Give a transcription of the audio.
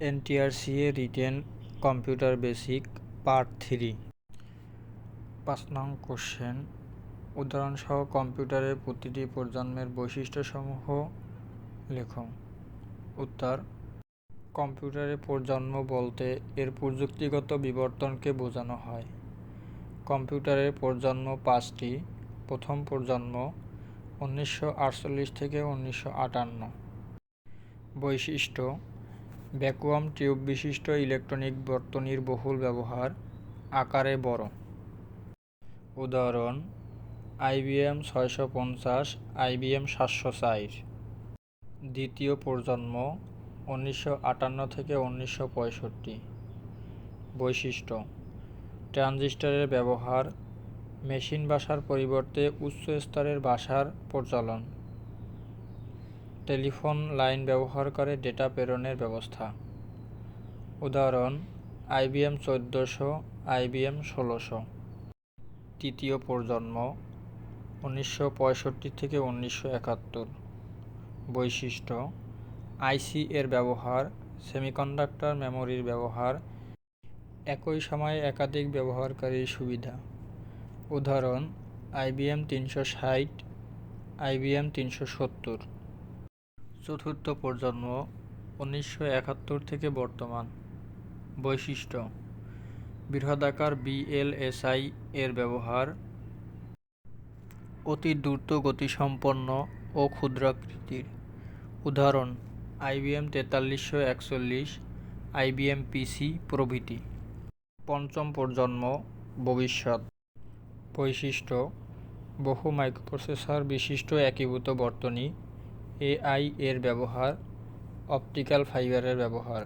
NTRCA written computer basic part three. পাঁচ নং question. উদাহরণসহ কম্পিউটারের প্রতিটি প্রজন্মের বৈশিষ্ট্যসমূহ লেখো। উত্তর কম্পিউটারের প্রজন্ম বলতে এর প্রযুক্তিগত বিবর্তনকে বোঝানো হয়। কম্পিউটারের প্রজন্ম পাঁচটি, প্রথম প্রজন্ম উনিশশো আটচল্লিশ থেকে উনিশশো আটান্ন। বৈশিষ্ট্য ভ্যাকুয়াম টিউব বিশিষ্ট ইলেকট্রনিক বর্তনীর বহুল ব্যবহার আকারে বড়। উদাহরণ আইবিএম ছয়শো পঞ্চাশ আইবিএম সাতশো চার দ্বিতীয় প্রজন্ম, উনিশশো আটান্ন থেকে উনিশশো পঁয়ষট্টি। বৈশিষ্ট্য, ট্রানজিস্টরের ব্যবহার, মেশিন ভাষার পরিবর্তে উচ্চ স্তরের ভাষার প্রচলন। টেলিফোন লাইন ব্যবহার করে ডেটা প্রেরণের ব্যবস্থা। উদাহরণ আইবিএম চোদ্দোশো আইবিএম ষোলোশো। তৃতীয় প্রজন্ম, উনিশশো পঁয়ষট্টি থেকে উনিশশো একাত্তর। বৈশিষ্ট্য আইসি এর ব্যবহার, সেমিকন্ডাক্টর মেমোরির ব্যবহার, একই সময়ে একাধিক ব্যবহারকারীর সুবিধা। উদাহরণ আইবিএম তিনশো ষাট আইবিএম তিনশো সত্তর। চতুর্থ প্রজন্ম উনিশশো একাত্তর থেকে বর্তমান। বৈশিষ্ট্য, বৃহদাকার বিএলএসআই এর ব্যবহার অতি দ্রুত গতিসম্পন্ন ও ক্ষুদ্রাকৃতির উদাহরণ আইবিএম তেতাল্লিশশো একচল্লিশ আইবিএম পিসি প্রভৃতি। পঞ্চম প্রজন্ম, ভবিষ্যৎ। বৈশিষ্ট্য, বহু মাইক্রোপ্রসেসর বিশিষ্ট একীভূত বর্তনী এআই এর ব্যবহার অপটিক্যাল ফাইবারের ব্যবহার।